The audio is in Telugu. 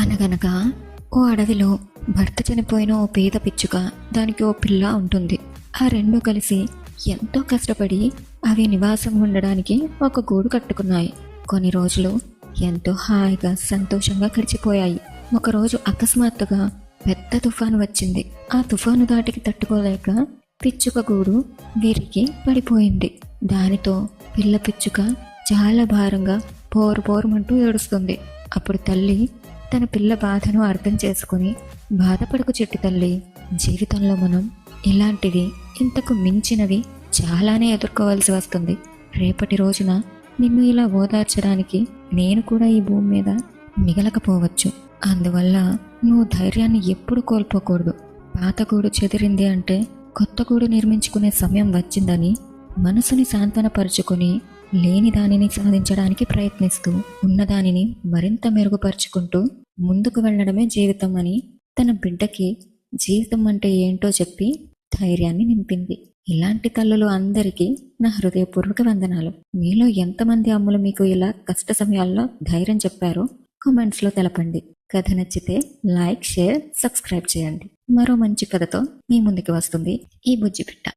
అనగనగా ఓ అడవిలో భర్త చనిపోయిన ఓ పేద పిచ్చుక దానికి ఓ పిల్ల ఉంటుంది. ఆ రెండు కలిసి ఎంతో కష్టపడి అవి నివాసం ఉండడానికి ఒక గూడు కట్టుకున్నాయి. కొన్ని రోజులు ఎంతో హాయిగా సంతోషంగా గడిచిపోయాయి. ఒకరోజు అకస్మాత్తుగా పెద్ద తుఫాను వచ్చింది. ఆ తుఫాను దాటికి తట్టుకోలేక పిచ్చుక గూడు విరిగి పడిపోయింది. దానితో పిల్ల పిచ్చుక చాలా భారంగా పోరు పోరుమంటూ ఏడుస్తుంది. అప్పుడు తల్లి తన పిల్ల బాధను అర్థం చేసుకుని బాధపడకు చెట్టు తల్లి జీవితంలో మనం ఇలాంటివి ఇంతకు మించినవి చాలానే ఎదుర్కోవాల్సి వస్తుంది. రేపటి రోజున నిన్ను ఇలా ఓదార్చడానికి నేను కూడా ఈ భూమి మీద మిగలకపోవచ్చు. అందువల్ల నువ్వు ధైర్యాన్ని ఎప్పుడు కోల్పోకూడదు. పాత గూడు చెదిరింది అంటే కొత్త గూడు నిర్మించుకునే సమయం వచ్చిందని మనసుని సాంత్వనపరుచుకొని లేని దానిని సాధించడానికి ప్రయత్నిస్తూ ఉన్నదానిని మరింత మెరుగుపరుచుకుంటూ ముందుకు వెళ్ళడమే జీవితం అని తన బిడ్డకి జీవితం అంటే ఏంటో చెప్పి ధైర్యాన్ని నింపింది. ఇలాంటి తల్లులు అందరికీ నా హృదయపూర్వక వందనాలు. మీలో ఎంతమంది అమ్ములు మీకు ఇలా కష్ట సమయాల్లో ధైర్యం చెప్పారో కామెంట్స్లో తెలపండి. కథ నచ్చితే లైక్ షేర్ సబ్స్క్రైబ్ చేయండి. మరో మంచి కథతో మీ ముందుకు వస్తుంది ఈ బుజ్జిపిట్ట